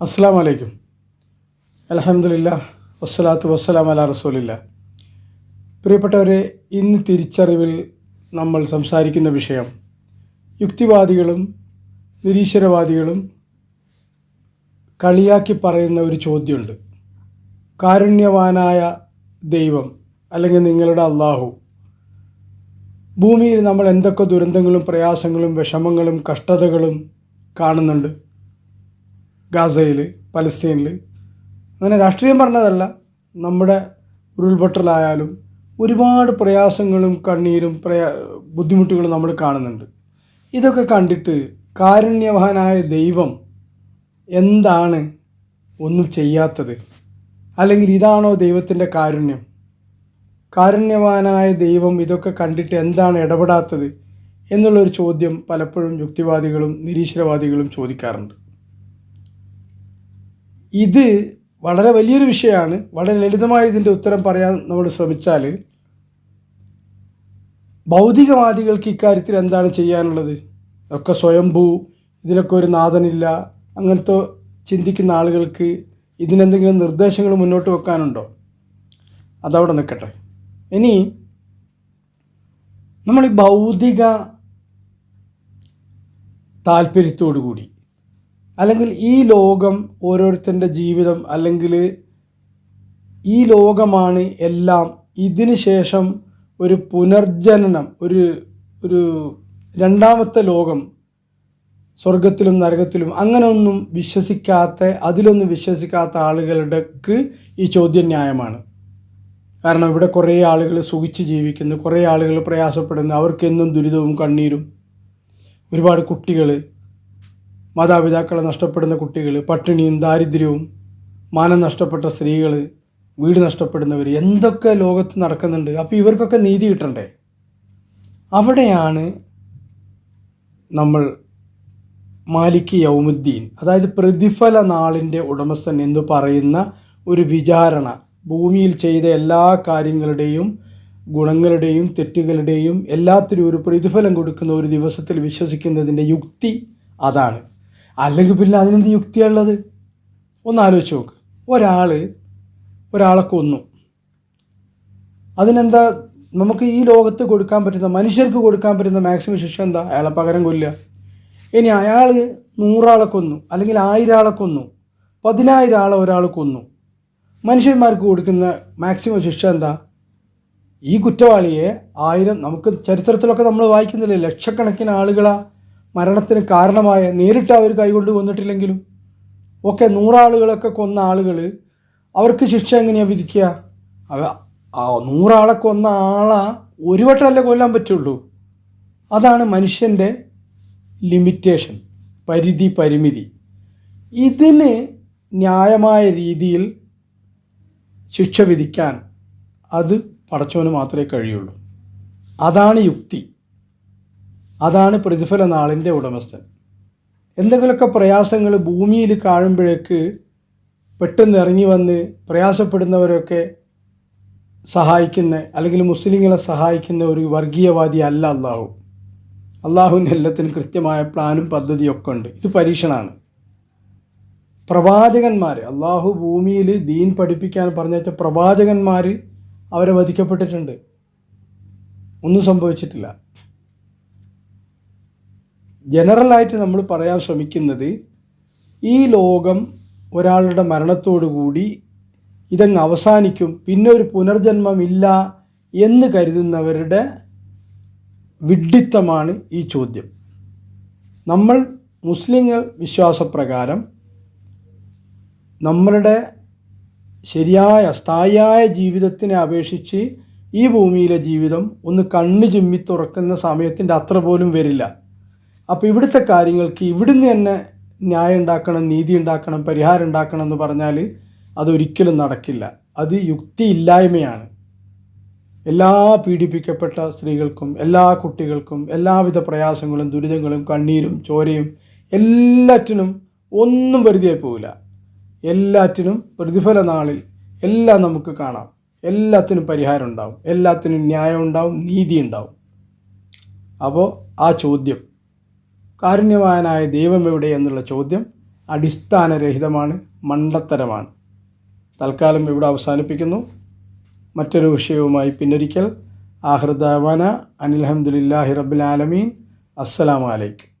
അസ്സാം വലൈക്കും അലഹമില്ല വസ്സലാത്തു വസ്സലാം അല റസൂലില്ല. പ്രിയപ്പെട്ടവരെ ഇന്ന് തിരിച്ചറിവിൽ നമ്മൾ സംസാരിക്കുന്ന വിഷയം യുക്തിവാദികളും നിരീശ്വരവാദികളും കളിയാക്കി പറയുന്ന ഒരു ചോദ്യമുണ്ട്. കാരുണ്യവാനായ ദൈവം അല്ലെങ്കിൽ നിങ്ങളുടെ അള്ളാഹു ഭൂമിയിൽ നമ്മൾ എന്തൊക്കെ ദുരന്തങ്ങളും പ്രയാസങ്ങളും വിഷമങ്ങളും കഷ്ടതകളും കാണുന്നുണ്ട്? ഗാസയിൽ പലസ്തീനിൽ അങ്ങനെ രാഷ്ട്രീയം പറഞ്ഞതല്ല. നമ്മുടെ ഉരുൾപൊട്ടലായാലും ഒരുപാട് പ്രയാസങ്ങളും കണ്ണീരും പ്രയാ ബുദ്ധിമുട്ടുകളും നമ്മൾ കാണുന്നുണ്ട്. ഇതൊക്കെ കണ്ടിട്ട് കാരുണ്യവാനായ ദൈവം എന്താണ് ഒന്നും ചെയ്യാത്തത്? അല്ലെങ്കിൽ ഇതാണോ ദൈവത്തിന്റെ കാരുണ്യം? കാരുണ്യവാനായ ദൈവം ഇതൊക്കെ കണ്ടിട്ട് എന്താണ് ഇടപെടാത്തത്? എന്നുള്ളൊരു ചോദ്യം പലപ്പോഴും യുക്തിവാദികളും നിരീശ്വരവാദികളും ചോദിക്കാറുണ്ട്. ഇത് വളരെ വലിയൊരു വിഷയമാണ്. വളരെ ലളിതമായ ഇതിന്റെ ഉത്തരം പറയാൻ നമ്മൾ ശ്രമിച്ചാൽ ഭൗതികവാദികൾക്ക് ഇക്കാര്യത്തിൽ എന്താണ് ചെയ്യാനുള്ളത്? ഒക്കെ സ്വയംഭൂ ഇതിലൊക്കെ ഒരു നാഥനില്ല അങ്ങനത്തെ ചിന്തിക്കുന്ന ആളുകൾക്ക് ഇതിനെന്തെങ്കിലും നിർദ്ദേശങ്ങൾ മുന്നോട്ട് വെക്കാനുണ്ടോ? അതവിടെ നിൽക്കട്ടെ. ഇനി നമ്മൾ ഈ ഭൗതിക താല്പര്യത്തോടു കൂടി അല്ലെങ്കിൽ ഈ ലോകം ഓരോരുത്തന്റെ ജീവിതം അല്ലെങ്കിൽ ഈ ലോകമാണ് എല്ലാം ഇതിന് ശേഷം ഒരു പുനർജനനം ഒരു ഒരു രണ്ടാമത്തെ ലോകം സ്വർഗത്തിലും നരകത്തിലും അങ്ങനെയൊന്നും വിശ്വസിക്കാത്ത അതിലൊന്നും വിശ്വസിക്കാത്ത ആളുകളുടെക്ക് ഈ ചോദ്യം ന്യായമാണ് കാരണം ഇവിടെ കുറേ ആളുകൾ സുഖിച്ച് ജീവിക്കുന്നു കുറേ ആളുകൾ പ്രയാസപ്പെടുന്നു അവർക്കെന്നും ദുരിതവും കണ്ണീരും. ഒരുപാട് കുട്ടികൾ മാതാപിതാക്കളെ നഷ്ടപ്പെടുന്ന കുട്ടികൾ പട്ടിണിയും ദാരിദ്ര്യവും മാനം നഷ്ടപ്പെട്ട സ്ത്രീകൾ വീട് നഷ്ടപ്പെടുന്നവർ എന്തൊക്കെ ലോകത്ത് നടക്കുന്നുണ്ട് അപ്പോൾ ഇവർക്കൊക്കെ നീതി കിട്ടണ്ടേ? അവിടെയാണ് നമ്മൾ മാലിക് യൗമുദ്ദീൻ അതായത് പ്രതിഫല നാളിന്റെ ഉടമസ്ഥൻ എന്ന് പറയുന്ന ഒരു വിചാരണ ഭൂമിയിൽ ചെയ്ത എല്ലാ കാര്യങ്ങളുടെയും ഗുണങ്ങളുടെയും തെറ്റുകളുടെയും എല്ലാത്തിനും ഒരു പ്രതിഫലം കൊടുക്കുന്ന ഒരു ദിവസത്തിൽ വിശ്വസിക്കുന്നതിന്റെ യുക്തി അതാണ്. അല്ലെങ്കിൽ പിന്നെ അതിനെന്ത് യുക്തിയുള്ളത് ഒന്ന് ആലോചിച്ച് നോക്ക്. ഒരാൾ ഒരാളെ കൊന്നു. അതിനെന്താ നമുക്ക് ഈ ലോകത്ത് കൊടുക്കാൻ പറ്റുന്ന മനുഷ്യർക്ക് കൊടുക്കാൻ പറ്റുന്ന മാക്സിമം ശിക്ഷ എന്താ? അയാളെ പകരം കൊല്ലുക. ഇനി അയാൾ നൂറാളെ കൊന്നു അല്ലെങ്കിൽ ആയിരം ആളെ കൊന്നു പതിനായിരം ആളെ ഒരാൾ കൊന്നു. മനുഷ്യന്മാർക്ക് കൊടുക്കുന്ന മാക്സിമം ശിക്ഷ എന്താ? ഈ കുറ്റവാളിയെ ആയിരം നമുക്ക് ചരിത്രത്തിലൊക്കെ നമ്മൾ വായിക്കുന്നില്ലേ? ലക്ഷക്കണക്കിന് ആളുകളാ മരണത്തിന് കാരണമായ നേരിട്ട് അവർ കൈകൊണ്ട് കൊന്നിട്ടില്ലെങ്കിലും ഒക്കെ നൂറാളുകളൊക്കെ കൊന്ന ആളുകൾ അവർക്ക് ശിക്ഷ എങ്ങനെയാണ് വിധിക്കുക? അവ ആ നൂറാളെ കൊന്ന ആളെ ഒരു വട്ടമല്ലേ കൊല്ലാൻ പറ്റുള്ളൂ. അതാണ് മനുഷ്യന്റെ ലിമിറ്റേഷൻ പരിധി പരിമിതി. ഇതിന് ന്യായമായ രീതിയിൽ ശിക്ഷ വിധിക്കാൻ അത് പടച്ചവന് മാത്രമേ കഴിയുള്ളൂ. അതാണ് യുക്തി. അതാണ് പ്രതിഫല നാളിന്റെ ഉടമസ്ഥൻ. എന്തെങ്കിലുമൊക്കെ പ്രയാസങ്ങൾ ഭൂമിയിൽ കാണുമ്പോഴേക്ക് പെട്ടെന്ന് ഇറങ്ങി വന്ന് പ്രയാസപ്പെടുന്നവരൊക്കെ സഹായിക്കുന്ന അല്ലെങ്കിൽ മുസ്ലിങ്ങളെ സഹായിക്കുന്ന ഒരു വർഗീയവാദി അല്ല അള്ളാഹു. അള്ളാഹുവിന്റെ എല്ലാത്തിനും കൃത്യമായ പ്ലാനും പദ്ധതിയൊക്കെ ഉണ്ട്. ഇത് പരീക്ഷണമാണ്. പ്രവാചകന്മാർ അള്ളാഹു ഭൂമിയിൽ ദീൻ പഠിപ്പിക്കാൻ പറഞ്ഞ പ്രവാചകന്മാർ അവരെ വധിക്കപ്പെട്ടിട്ടുണ്ട്. ഒന്നും സംഭവിച്ചിട്ടില്ല. ജനറലായിട്ട് നമ്മൾ പറയാൻ ശ്രമിക്കുന്നത് ഈ ലോകം ഒരാളുടെ മരണത്തോടു കൂടി ഇതങ്ങ് അവസാനിക്കും പിന്നെ ഒരു പുനർജന്മമില്ല എന്ന് കരുതുന്നവരുടെ വിഡ്ഢിത്തമാണ് ഈ ചോദ്യം. നമ്മൾ മുസ്ലിങ്ങൾ വിശ്വാസപ്രകാരം നമ്മളുടെ ശരിയായ സ്ഥായിയായ ജീവിതത്തിനെ അപേക്ഷിച്ച് ഈ ഭൂമിയിലെ ജീവിതം ഒന്ന് കണ്ണു ചിമ്മി തുറക്കുന്ന സമയത്തിന്റെ അത്ര പോലും വരില്ല. അപ്പോൾ ഇവിടുത്തെ കാര്യങ്ങൾക്ക് ഇവിടുന്ന് തന്നെ ന്യായം ഉണ്ടാക്കണം നീതി ഉണ്ടാക്കണം പരിഹാരം ഉണ്ടാക്കണം എന്ന് പറഞ്ഞാൽ അതൊരിക്കലും നടക്കില്ല. അത് യുക്തിയില്ലായ്മയാണ്. എല്ലാ പീഡിപ്പിക്കപ്പെട്ട സ്ത്രീകൾക്കും എല്ലാ കുട്ടികൾക്കും എല്ലാവിധ പ്രയാസങ്ങളും ദുരിതങ്ങളും കണ്ണീരും ചോരയും എല്ലാറ്റിനും ഒന്നും വെറുതെ പോവില്ല. എല്ലാറ്റിനും പ്രതിഫല നാളിൽ എല്ലാം നമുക്ക് കാണാം. എല്ലാത്തിനും പരിഹാരം ഉണ്ടാവും. എല്ലാത്തിനും ന്യായം ഉണ്ടാവും നീതി ഉണ്ടാവും. അപ്പോൾ ആ ചോദ്യം കാരുണ്യവാനായ ദൈവം എവിടെ എന്നുള്ള ചോദ്യം അടിസ്ഥാനരഹിതമാണ് മണ്ടത്തരമാണ്. തൽക്കാലം ഇവിടെ അവസാനിപ്പിക്കുന്നു. മറ്റൊരു വിഷയവുമായി പിന്നൊരിക്കൽ. ആഹൃദാവാന അനിൽഹമ്മദില്ലാഹി റബ്ബുലാലമീൻ അസ്സലാമലൈക്കും